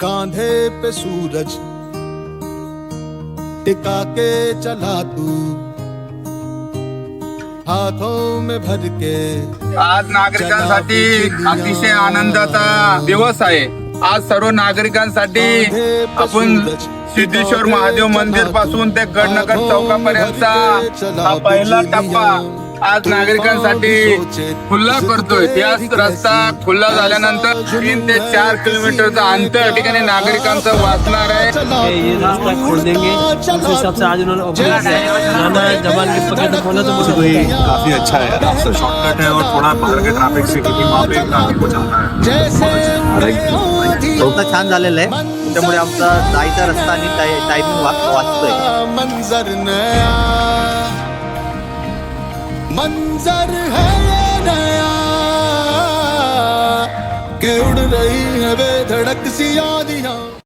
कांधे पे सूरज टिका के चला तू। हाथों में भर के आज नागरिकांसाठी अतिशय आनंदाचा दिवस आहे. आज सर्व नागरिकांसाठी आपण सिद्धेश्वर महादेव मंदिरपासून ते गडनगर चौकापर्यंतचा हा पहिला टप्पा आज नागरिकांसाठी खुल्ला करतोय. त्याच रस्ता खुल्ला झाल्यानंतर तीन ते चार किलोमीटरचं अंतर ठिकाणी नागरिकांचं वाचणार आहे. ये ये रास्ता खोल देंगे उस हिसाब से आज उन्होंने ऑपरेशन किया नाना जवान के पकड़ तो बोला तो बोले ये काफी अच्छा है रास्ता शॉर्टकट है और थोड़ा बाहर के ट्रैफिक से क्योंकि वहाँ पे हो जाता है. चौथा छान झालेला आहे. त्यामुळे आमचा जायचा रस्ता आणि टायमिंग वाचतोय. मंजर है ये नया। के उड़ रही है वे धड़क सी यादियां